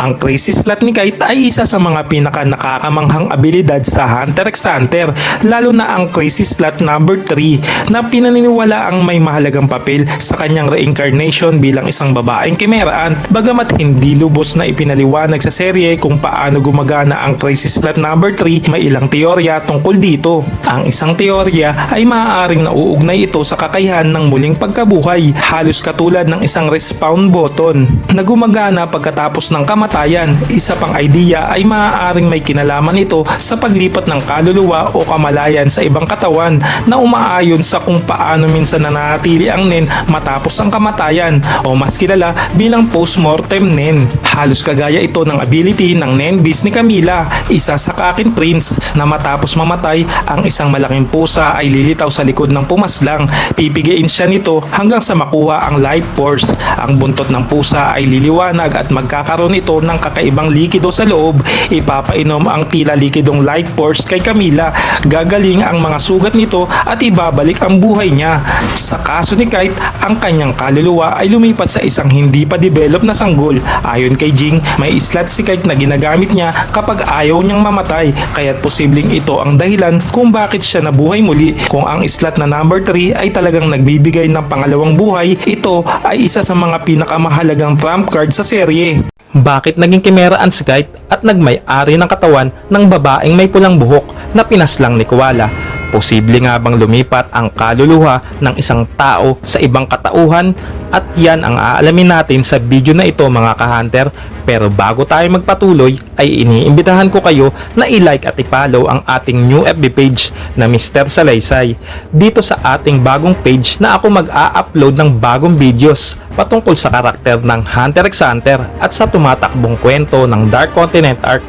Ang Crazy Slot ni Kite ay isa sa mga pinaka nakakamanghang abilidad sa Hunter x Hunter, lalo na ang Crazy Slot number 3 na pinaniniwala ang may mahalagang papel sa kanyang reincarnation bilang isang babaeng kimeraan. Bagamat hindi lubos na ipinaliwanag sa serye kung paano gumagana ang Crazy Slot number 3, may ilang teorya tungkol dito. Ang isang teorya ay maaaring nauugnay ito sa kakayahan ng muling pagkabuhay, halos katulad ng isang respawn button na gumagana pagkatapos ng kamatayan. Isa pang idea ay maaaring may kinalaman ito sa paglipat ng kaluluwa o kamalayan sa ibang katawan na umaayon sa kung paano minsan nananatili ang nen matapos ang kamatayan o mas kilala bilang postmortem nen. Halos kagaya ito ng ability ng nen beast ni Camila, isa sa kakin prince na matapos mamatay ang isang malaking pusa ay lilitaw sa likod ng pumaslang. Pipigiin siya nito hanggang sa makuha ang life force. Ang buntot ng pusa ay liliwanag at magkakaroon ito ng kakaibang likido sa loob. Ipapainom ang tila likidong life force kay Camila. Gagaling ang mga sugat nito at ibabalik ang buhay niya. Sa kaso ni Kite, ang kanyang kaluluwa ay lumipat sa isang hindi pa develop na sanggol. Ayon kay Jing, may slot si Kite na ginagamit niya kapag ayaw niyang mamatay. Kaya't posibleng ito ang dahilan kung bakit siya nabuhay muli. Kung ang slot na number 3 ay talagang nagbibigay ng pangalawang buhay, ito ay isa sa mga pinakamahalagang trump card sa serye. Bakit naging kimera ang Skype at nagmay-ari ng katawan ng babaeng may pulang buhok na pinaslang ni Kuwala? Posible nga bang lumipat ang kaluluwa ng isang tao sa ibang katauhan? At yan ang aalamin natin sa video na ito mga ka-hunter. Pero bago tayo magpatuloy ay iniimbitahan ko kayo na i-like at i-follow ang ating new FB page na Mr. Salaysay. Dito sa ating bagong page na ako mag-a-upload ng bagong videos patungkol sa karakter ng Hunter x Hunter at sa tumatakbong kwento ng Dark Continent Arc.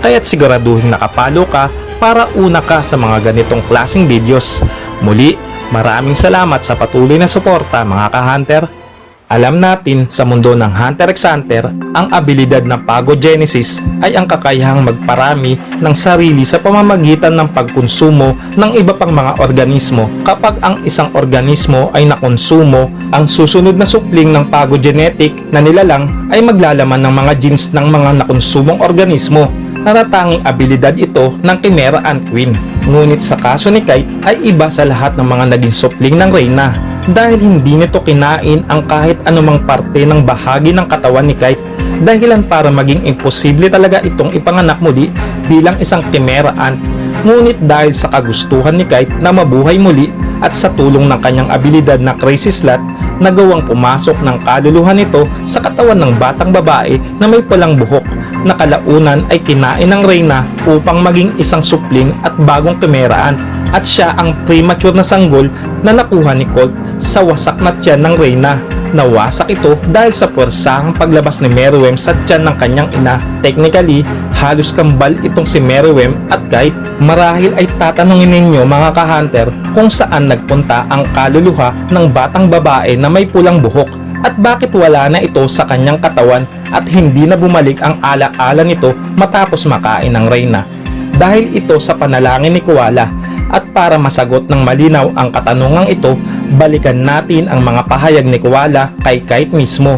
Kaya't siguraduhin nakapalo ka para una ka sa mga ganitong klaseng videos. Muli, maraming salamat sa patuloy na suporta mga ka-hunter. Alam natin sa mundo ng Hunter x Hunter, ang abilidad ng Pagogenesis ay ang kakayahang magparami ng sarili sa pamamagitan ng pagkonsumo ng iba pang mga organismo. Kapag ang isang organismo ay nakonsumo, ang susunod na supling ng pagogenetic na nilalang ay maglalaman ng mga genes ng mga nakonsumong organismo natatanging abilidad ito ng Chimera Ant Queen. Ngunit sa kaso ni Kite ay iba sa lahat ng mga naging supling ng Reyna dahil hindi nito kinain ang kahit anumang parte ng bahagi ng katawan ni Kite dahilan para maging imposible talaga itong ipanganak muli bilang isang Chimera Ant. Ngunit dahil sa kagustuhan ni Kite na mabuhay muli at sa tulong ng kanyang abilidad na Crazy Slot, nagawang pumasok ng kaluluhan nito sa katawan ng batang babae na may pulang buhok na kalaunan ay kinain ng Reyna upang maging isang supling at bagong kimeraan at siya ang premature na sanggol na nakuha ni Colt sa wasak na tiyan ng Reyna. Nawasak ito dahil sa puwersahang paglabas ni Meriwem sa tiyan ng kanyang ina. Technically, halos kambal itong si Meriwem at kahit marahil ay tatanungin ninyo mga ka-hunter kung saan nagpunta ang kaluluha ng batang babae na may pulang buhok at bakit wala na ito sa kanyang katawan at hindi na bumalik ang ala-ala nito matapos makain ng Reyna. Dahil ito sa panalangin ni Kuwala at para masagot ng malinaw ang katanungang ito, balikan natin ang mga pahayag ni Kuwala kay Kite mismo.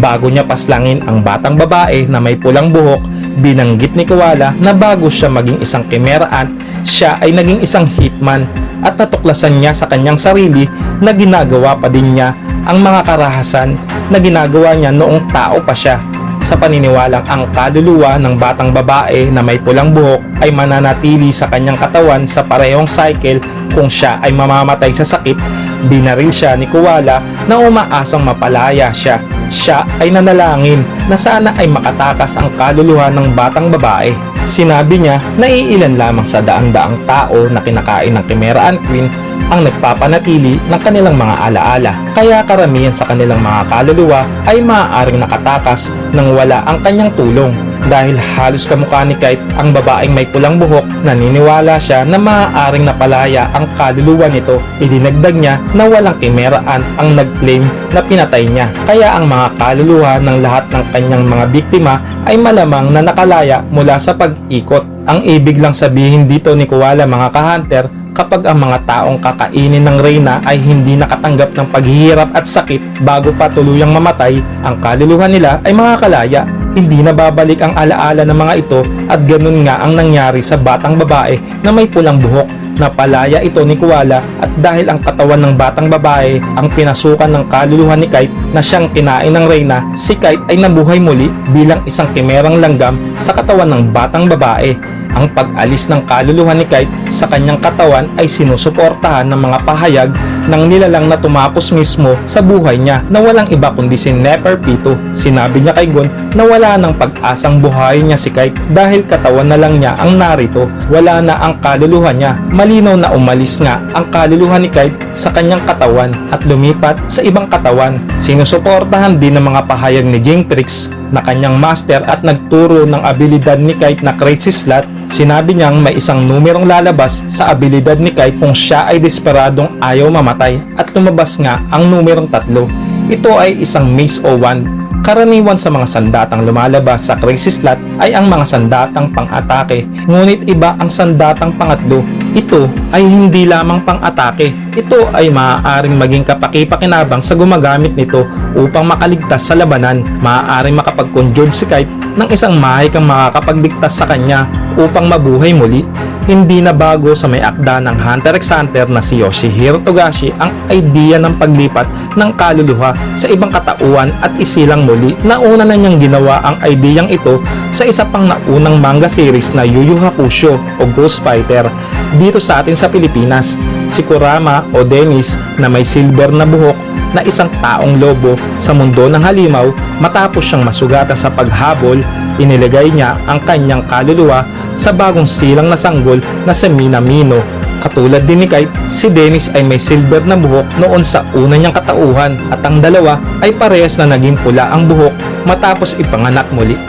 Bago niya paslangin ang batang babae na may pulang buhok, binanggit ni Kuwala na bago siya maging isang chimera ant, siya ay naging isang hitman at natuklasan niya sa kanyang sarili na ginagawa pa din niya ang mga karahasan na ginagawa niya noong tao pa siya sa paniniwalang ang kaluluwa ng batang babae na may pulang buhok ay mananatili sa kanyang katawan sa parehong cycle kung siya ay mamamatay sa sakit, binaril siya ni Kuwala na umaasang mapalaya siya. Siya ay nanalangin na sana ay makatakas ang kaluluwa ng batang babae. Sinabi niya na iilan lamang sa daang-daang tao na kinakain ng Chimera Queen ang nagpapanatili ng kanilang mga alaala. Kaya karamihan sa kanilang mga kaluluwa ay maaaring nakatakas nang wala ang kanyang tulong. Dahil halos kamukha ni Kite ang babaeng may pulang buhok, naniniwala siya na maaaring napalaya ang kaluluwa nito. Idinagdag niya na walang kimeraan ang nag-claim na pinatay niya. Kaya ang mga kaluluwa ng lahat ng kanyang mga biktima ay malamang na nakalaya mula sa pag-ikot. Ang ibig lang sabihin dito ni Kuwala mga ka-hunter kapag ang mga taong kakainin ng reyna ay hindi nakatanggap ng paghihirap at sakit bago pa tuluyang mamatay, ang kaluluwa nila ay makakalaya. hindi na babalik ang alaala ng mga ito at ganun nga ang nangyari sa batang babae na may pulang buhok. Napalaya ito ni Kuwala at dahil ang katawan ng batang babae ang pinasukan ng kaluluhan ni Kite na siyang kinain ng Reyna, si Kite ay nabuhay muli bilang isang kimerang langgam sa katawan ng batang babae. Ang pag-alis ng kaluluhan ni Kite sa kanyang katawan ay sinusuportahan ng mga pahayag ng nilalang na tumapos mismo sa buhay niya na walang iba kundi si Neferpito. Sinabi niya kay Gon na wala ng pag-asang buhayin niya si Kite dahil katawan na lang niya ang narito. Wala na ang kaluluha niya. Malinaw na umalis nga ang kaluluha ni Kite sa kanyang katawan at lumipat sa ibang katawan. Sinusuportahan din ng mga pahayag ni Jintrix na kanyang master at nagturo ng abilidad ni Kite na Crazy Slot, sinabi niyang may isang numerong lalabas sa abilidad ni Kite kung siya ay desperadong ayaw mamatay at lumabas nga ang numerong tatlo. Ito ay isang maze o wand. Karaniwan sa mga sandatang lumalabas sa Crazy Slot ay ang mga sandatang pang-atake, ngunit iba ang sandatang pangatlo. Ito ay hindi lamang pang-atake. Ito ay maaaring maging kapaki-pakinabang sa gumagamit nito upang makaligtas sa labanan. Maaaring makapag-conjure si Kite ng isang mahikang makakapagligtas sa kanya upang mabuhay muli. Hindi na bago sa may akda ng Hunter x Hunter na si Yoshihiro Togashi ang idea ng paglipat ng kaluluha sa ibang katauhan at isilang muli. Nauna na niyang ginawa ang ideyang ito sa isa pang naunang manga series na Yu Yu Hakusho o Ghost Fighter dito sa atin sa Pilipinas. Si Kurama o Dennis na may silver na buhok na isang taong lobo sa mundo ng halimaw matapos siyang masugatan sa paghabol, inilagay niya ang kanyang kaluluwa sa bagong silang na sanggol na si Minamino. Katulad din ni Kite, si Dennis ay may silver na buhok noon sa una niyang katauhan at ang dalawa ay parehas na naging pula ang buhok matapos ipanganak muli.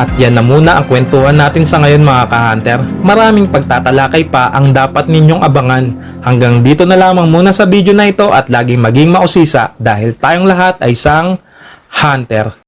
At yan na muna ang kwentuhan natin sa ngayon mga ka-hunter. Maraming pagtatalakay pa ang dapat ninyong abangan. Hanggang dito na lamang muna sa video na ito at laging maging mausisa dahil tayong lahat ay isang hunter.